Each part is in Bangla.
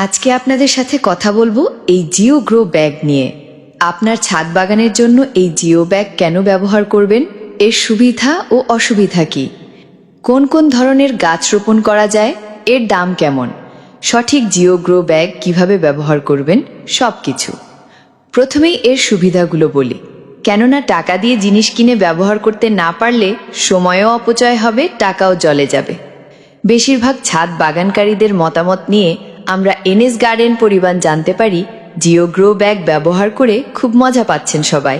আজকে আপনাদের সাথে কথা বলব এই জিও গ্রো ব্যাগ নিয়ে। আপনার ছাদ বাগানের জন্য এই জিও ব্যাগ কেন ব্যবহার করবেন? এর সুবিধা ও অসুবিধা কি? কোন কোন ধরনের গাছ রোপণ করা যায়? এর দাম কেমন? সঠিক জিও গ্রো ব্যাগ কীভাবে ব্যবহার করবেন? সব কিছু প্রথমেই এর সুবিধাগুলো বলি। কেননা টাকা দিয়ে জিনিস কিনে ব্যবহার করতে না পারলে সময়ও অপচয় হবে, টাকাও জলে যাবে। বেশিরভাগ ছাদ বাগানকারীদের মতামত নিয়ে আমরা এনএস গার্ডেন পরিবার জানতে পারি জিও গ্রো ব্যাগ ব্যবহার করে খুব মজা পাচ্ছেন সবাই।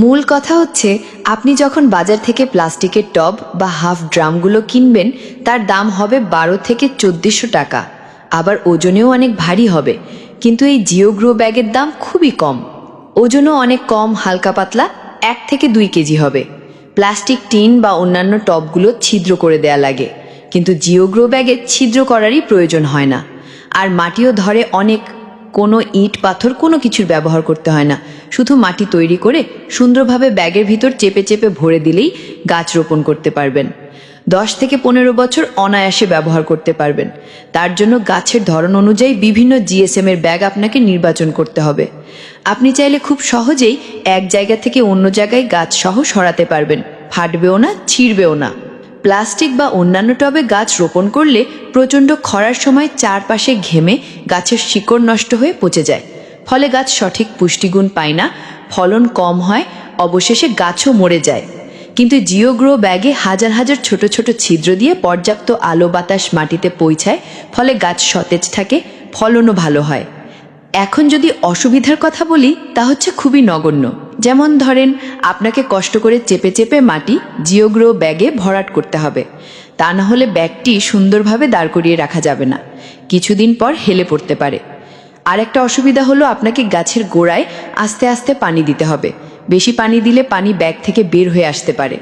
মূল কথা হচ্ছে, আপনি যখন বাজার থেকে প্লাস্টিকের টব বা হাফ ড্রামগুলো কিনবেন, তার দাম হবে বারো থেকে চোদ্দশো টাকা। আবার ওজনেও অনেক ভারী হবে, কিন্তু এই জিও গ্রো ব্যাগের দাম খুবই কম। ওজনও অনেক কম, হালকা পাতলা, এক থেকে দুই কেজি হবে। প্লাস্টিক টিন বা অন্যান্য টবগুলো ছিদ্র করে দেয়া লাগে, কিন্তু জিও গ্রো ব্যাগে ছিদ্র করারই প্রয়োজন হয় না। আর মাটিও ধরে অনেক। কোনো ইট, পাথর, কোনো কিছুর ব্যবহার করতে হয় না। শুধু মাটি তৈরি করে সুন্দরভাবে ব্যাগের ভিতর চেপে চেপে ভরে দিলেই গাছ রোপণ করতে পারবেন। দশ থেকে পনেরো বছর অনায়াসে ব্যবহার করতে পারবেন। তার জন্য গাছের ধরন অনুযায়ী বিভিন্ন জিএসএম এর ব্যাগ আপনাকে নির্বাচন করতে হবে। আপনি চাইলে খুব সহজেই এক জায়গা থেকে অন্য জায়গায় গাছ সহ সরাতে পারবেন। ফাটবেও না, ছিঁড়বেও না। প্লাস্টিক বা অন্যান্য টবে গাছ রোপণ করলে প্রচণ্ড খরার সময় চারপাশে ঘেমে গাছের শিকড় নষ্ট হয়ে পচে যায়। ফলে গাছ সঠিক পুষ্টিগুণ পায় না, ফলন কম হয়, অবশেষে গাছও মরে যায়। কিন্তু জিওগ্রো ব্যাগে হাজার হাজার ছোট ছোট ছিদ্র দিয়ে পর্যাপ্ত আলো বাতাস মাটিতে পৌঁছায়, ফলে গাছ সতেজ থাকে, ফলনও ভালো হয়। এখন যদি অসুবিধার কথা বলি, তা হচ্ছে খুবই নগণ্য। যেমন ধরেন, আপনাকে কষ্ট করে চেপে চেপে মাটি জিওগ্রো ব্যাগে ভরাট করতে হবে। তা না হলে ব্যাগটি সুন্দরভাবে দাঁড় করিয়ে রাখা যাবে না। কিছুদিন পর হেলে পড়তে পারে। আর একটা অসুবিধা হলো আপনাকে গাছের গোড়ায় আস্তে আস্তে পানি দিতে হবে। বেশি পানি দিলে পানি ব্যাগ থেকে বের হয়ে আসতে পারে।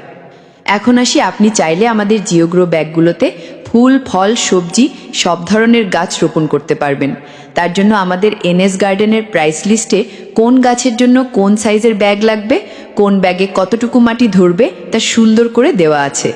এখন আসি, আপনি চাইলে আমাদের জিওগ্রো ব্যাগগুলোতে ফুল, ফল, সবজি সব ধরনের গাছ রোপণ করতে পারবেন। তার জন্য আমাদের এনএস গার্ডেনের প্রাইস লিস্টে কোন গাছের জন্য কোন সাইজের ব্যাগ লাগবে, কোন ব্যাগে কতটুকু মাটি ধরবে তা সুন্দর করে দেওয়া আছে।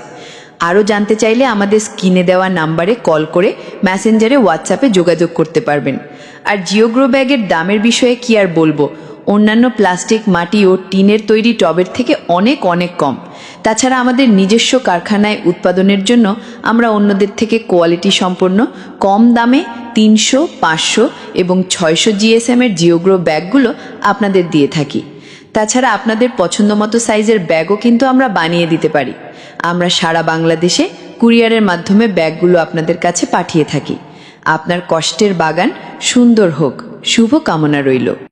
আরও জানতে চাইলে আমাদের স্ক্রিনে দেওয়া নাম্বারে কল করে ম্যাসেঞ্জারে হোয়াটসঅ্যাপে যোগাযোগ করতে পারবেন। আর জিওগ্রো ব্যাগের দামের বিষয়ে কি আর বলব? অন্যান্য প্লাস্টিক, মাটি ও টিনের তৈরি টবের থেকে অনেক অনেক কম। তাছাড়া আমাদের নিজস্ব কারখানায় উৎপাদনের জন্য আমরা অন্যদের থেকে কোয়ালিটি সম্পন্ন, কম দামে তিনশো, পাঁচশো এবং ছয়শো জিএসএম এর জিওগ্রো ব্যাগগুলো আপনাদের দিয়ে থাকি। তাছাড়া আপনাদের পছন্দ মতো সাইজের ব্যাগও কিন্তু আমরা বানিয়ে দিতে পারি। আমরা সারা বাংলাদেশে কুরিয়ারের মাধ্যমে ব্যাগগুলো আপনাদের কাছে পাঠিয়ে থাকি। আপনার কষ্টের বাগান সুন্দর হোক। শুভ কামনা রইল।